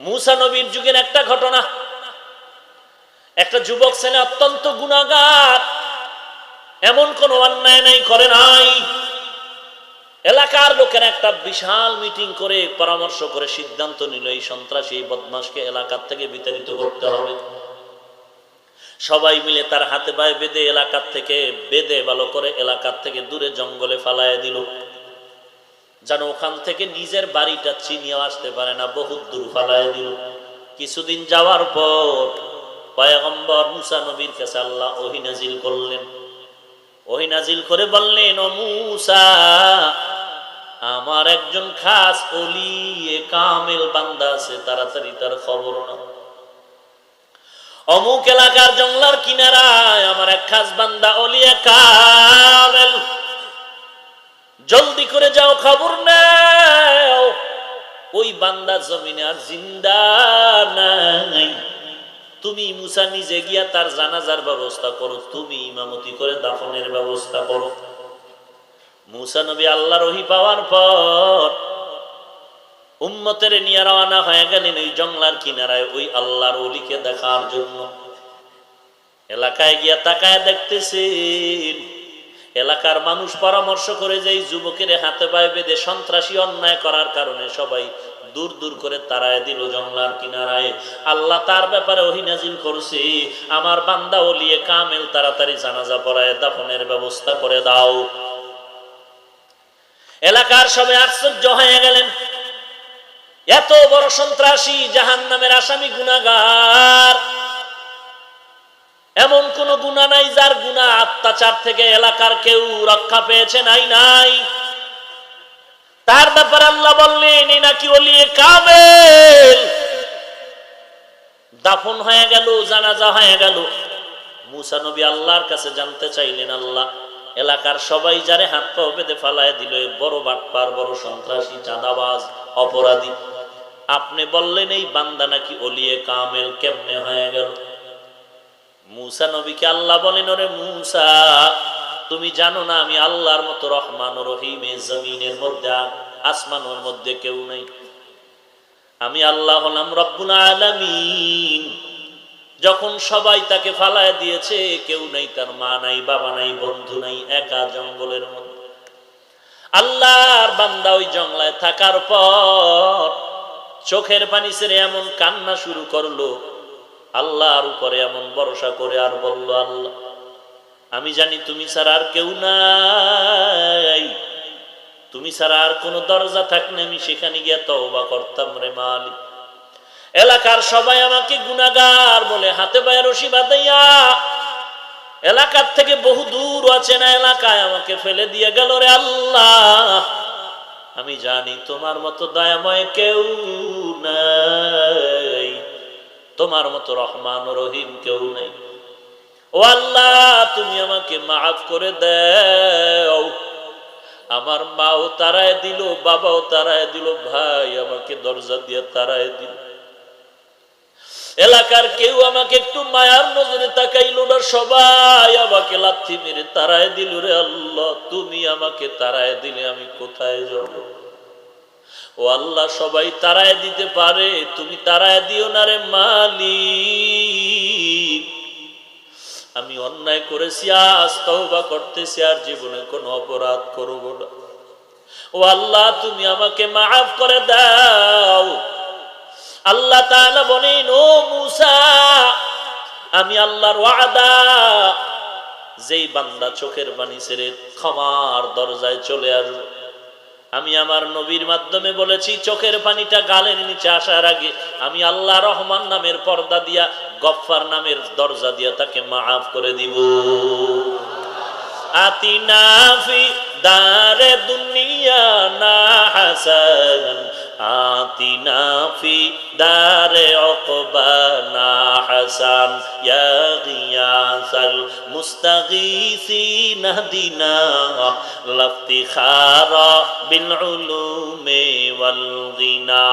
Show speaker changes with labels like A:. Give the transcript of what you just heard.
A: মুসা নবীর যুগের একটা ঘটনা। একটা যুবক ছেলে অত্যন্ত গুণাগার, এমন কোন অন্যায় নাই, করে নাই। এলাকার লোকেরা একটা বিশাল মিটিং করে পরামর্শ করে সিদ্ধান্ত নিল, এই সন্ত্রাসী, এই বদমাসকে এলাকার থেকে বিতাড়িত করতে হবে। সবাই মিলে তার হাতে পায়ে বেঁধে এলাকার থেকে, বেঁধে ভালো করে এলাকার থেকে দূরে জঙ্গলে ফালায় দিল। যেন ওখান থেকে নিজের বাড়িটা চিনিয়ে আসতে পারে না, বহুত দূর ফালায় দিল। কিছুদিন যাওয়ার পর পয়গম্বর মুসা নবীর কাছে আল্লাহ ওহিনাজিল করলেন। ওহিনাজিল করে বললেন, ও মুসা, আমার একজন খাস অলি কামেল বান্দা আছে, তাড়াতাড়ি তার খবর না অমুক এলাকার জঙ্গলার কিনারায় আমার এক খাস বান্দা অলিয়া কামেল জলদি করে যাও, খবর নাও। ওই বান্দা জমিনে আর জিন্দা নাই। তুমি মুসা নিজে গিয়া তার জানাজার ব্যবস্থা করো, তুমি ইমামতি করে দাফনের ব্যবস্থা করো। মুসা নবী আল্লাহ রহি পাওয়ার পর উম্মতের নিয়ে রওনা হয়ে গেলেন ওই জংলার কিনারায়, ওই আল্লাহর অলিকে দেখার জন্য। এলাকায় গিয়া তাকায় দেখতেছেন এলাকার মানুষ পরামর্শ করে যে এই যুবকের হাতে পায়ে বেঁধে সন্ত্রাসী অন্যায় করার কারণে সবাই দূর দূর করে তারায় দিল জংলার কিনারায়। আল্লাহ তার ব্যাপারে অহিনাজিল করছে, আমার বান্দা ওলিয়ে কামেল, তাড়াতাড়ি জানাজা পড়ায় দাফনের ব্যবস্থা করে দাও। এলাকার সবাই আশ্চর্য হয়ে গেলেন। এত বড় সন্ত্রাসী জাহান নামের আসামি গুনাগার এমন কোন গুণা নাই, যার গুণা অত্যাচার থেকে এলাকার কেউ রক্ষা পেয়েছে নাই নাই। তার ব্যাপারে আল্লাহ বললেন নাকি ওলিয়ে কামেল। দাফন হয়ে গেল, জানাজা হয়ে গেল। মুসা নবী আল্লাহর কাছে জানতে চাইলেন, আল্লাহ, এলাকার সবাই যারে হাত পা বেঁধে ফালায় দিল বড় বাটপার, বড় সন্ত্রাসী, চাঁদাবাজ, অপরাধী। আপনি বললেন, এই বান্দা নাকি অলিয়ে কামেল, কেমনে হয়ে গেল? মুসা নবীকে আল্লাহ বলেন, ওরে মুসা, তুমি জানো না আমি আল্লাহর মতো রহমান রহিম জমিনের মধ্যে আসমানের মধ্যে কেউ নেই। আমি আল্লাহ হলাম রব্বুল আলামিন। যখন সবাই তাকে ফালায় দিয়েছে, কেউ নাই, তার মা নাই, বাবা নাই, বন্ধু নাই, একা জঙ্গলের মধ্যে। আল্লাহর বান্দা ওই জঙ্গলায় থাকার পর চোখের পানি ছেড়ে এমন কান্না শুরু করল। আল্লাহর উপরে এমন ভরসা করে আর বলল, আল্লাহ, আমি জানি তুমি ছাড়া আর কেউ নাই। তুমি ছাড়া আর কোনো দরজা থাকলে আমি সেখানে গিয়ে তওবা করতাম রে মালিক। এলাকার সবাই আমাকে গুনাগার বলে, হাতে পায়ে রশি বাঁধাইয়া এলাকার থেকে বহু দূর আছে না এলাকায় আমাকে ফেলে দিয়ে গেল রে আল্লাহ। আমি জানি তোমার মতো দয়াময় কেউ নাই। তোমার মতো রহমান রহিম কেউ নেই। ও আল্লাহ, তুমি আমাকে মাফ করে দাও। আমার মাও তারায় দিল, বাবাও তারায় দিল, ভাই আমাকে দরজা দিয়ে তারায় দিল। এলাকার কেউ আমাকে একটু মায়ার নজরে তাকাইল না, সবাই আমাকে লাথি মেরে তারায় দিল, রে আল্লাহ, তুমি আমাকে তারায় দিলে আমি কোথায় যাব? ও আল্লাহ, সবাই তারায় দিতে পারে, তুমি তারায় দিও না রে মালিক। আমি অন্যায় করেছি, আজ তওবা করতেছি, আর জীবনে কোনো অপরাধ করব না। ও আল্লাহ, তুমি আমাকে মাফ করে দাও। আল্লাহ তাআলা বলেন, ও মুসা, আমি আল্লাহর ওয়াদা, যেই বান্দা চোখের বাণী ছেড়ে ক্ষমার দরজায় চলে আসবে। আমি আমার নবীর মাধ্যমে বলেছি, চোখের পানিটা গালের নিচে আসার আগে আমি আল্লাহ রহমান নামের পর্দা দিয়া গফার নামের দরজা দিয়া তাকে মাফ করে দিব। আতিনাফি দারে দুনিয়া না হাসান আতিনাফি দারে অকবানা হাসান। ইয়া গিয়াসাল মুস্তাগীসিন দিনা, লাফতিখারা বিল উলুমে ওয়াল গিনা।